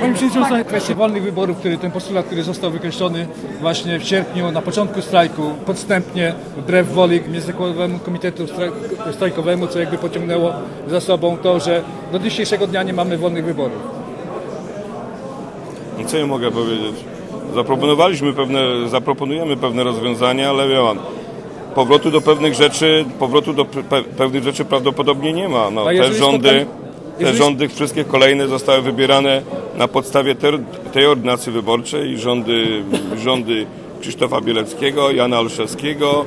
Panie Przewodniczący, kwestia wolnych wyborów, który, ten postulat, który został wykreślony właśnie w sierpniu na początku strajku, podstępnie, wbrew woli Międzynarodowemu Komitetu Straj- Strajkowemu, co jakby pociągnęło za sobą to, że do dzisiejszego dnia nie mamy wolnych wyborów. No Co ja mogę powiedzieć? Zaproponowaliśmy pewne, zaproponujemy pewne rozwiązania, ale wie pan, powrotu do pewnych rzeczy, powrotu do pe, pewnych rzeczy prawdopodobnie nie ma. No, te rządy, te rządy wszystkie kolejne zostały wybierane na podstawie ter, tej ordynacji wyborczej. Rządy, rządy Krzysztofa Bieleckiego, Jana Olszewskiego,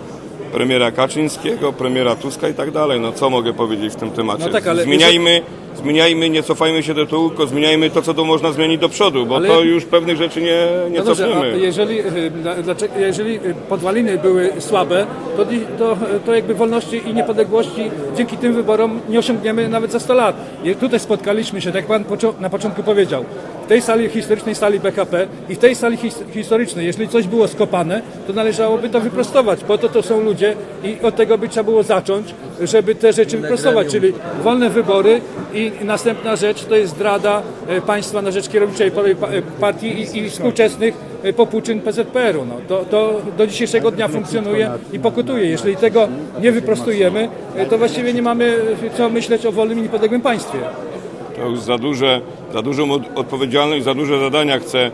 premiera Kaczyńskiego, premiera Tuska i tak dalej. No co mogę powiedzieć w tym temacie? No tak, ale zmieniajmy, zmieniajmy, nie cofajmy się do tyłu, tylko zmieniajmy to, co to można zmienić do przodu, bo Ale- to już pewnych rzeczy nie, nie No dobrze, a cofniemy. jeżeli, y, dla- dlaczego, jeżeli y, podwaliny były słabe, to, to, to jakby wolności i niepodległości dzięki tym wyborom nie osiągniemy nawet za 100 lat. I tutaj spotkaliśmy się, tak jak Pan poczo- na początku powiedział, w tej sali historycznej sali BKP i w tej sali his- historycznej, jeżeli coś było skopane, to należałoby to wyprostować. Po to to są ludzie i od tego by trzeba było zacząć, żeby te rzeczy wyprostować, czyli wolne wybory i następna rzecz to jest zdrada e, państwa na rzecz kierowniczej e, partii i, i współczesnych e, popłuczyn PZPR-u. No, to, to do dzisiejszego dnia funkcjonuje i pokutuje. Jeżeli tego nie wyprostujemy, to właściwie nie mamy co myśleć o wolnym i niepodległym państwie. To już za, duże, za dużą od- odpowiedzialność, za duże zadania chce,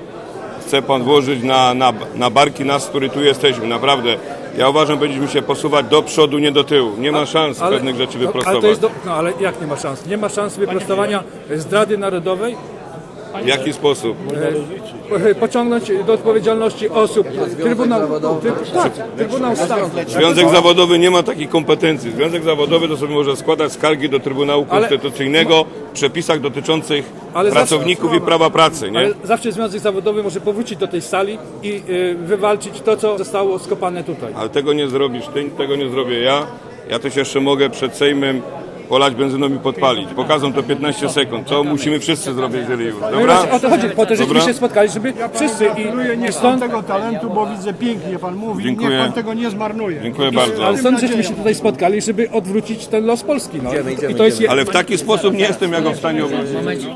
chce Pan włożyć na, na, na barki nas, którzy tu jesteśmy. Naprawdę. Ja uważam, że powinniśmy się posuwać do przodu, nie do tyłu. Nie ma szans pewnych rzeczy no, wyprostować. ale, do, no, ale jak nie ma szans? Nie ma szans wyprostowania zdrady narodowej, W jaki sposób? e, pociągnąć do odpowiedzialności osób. Trybunał, tak, Trybunał Stanu. Związek Zawodowy nie ma takich kompetencji. Związek Zawodowy to sobie może składać skargi do Trybunału Ale- Konstytucyjnego w przepisach dotyczących Ale pracowników i prawa pracy. Nie? Ale zawsze Związek Zawodowy może powrócić do tej sali i y, wywalczyć to, co zostało skopane tutaj. Ale tego nie zrobisz ty, tego nie zrobię ja. Ja też jeszcze mogę przed Sejmem polać benzyną i podpalić. Pokażą to 15 sekund. To musimy wszyscy zrobić, jeżeli już. No Dobra? o to chodzi, po to, żeśmy Dobra. się spotkali, żeby wszyscy Gratuluję, i, i niech pan stąd... tego talentu, bo widzę pięknie pan mówi, Dziękuję. niech pan tego nie zmarnuje. Dziękuję bardzo. Ale stąd żeśmy się tutaj spotkali, żeby odwrócić ten los Polski. No. I to jest je- Ale w taki sposób nie jestem ja go w stanie obrócić.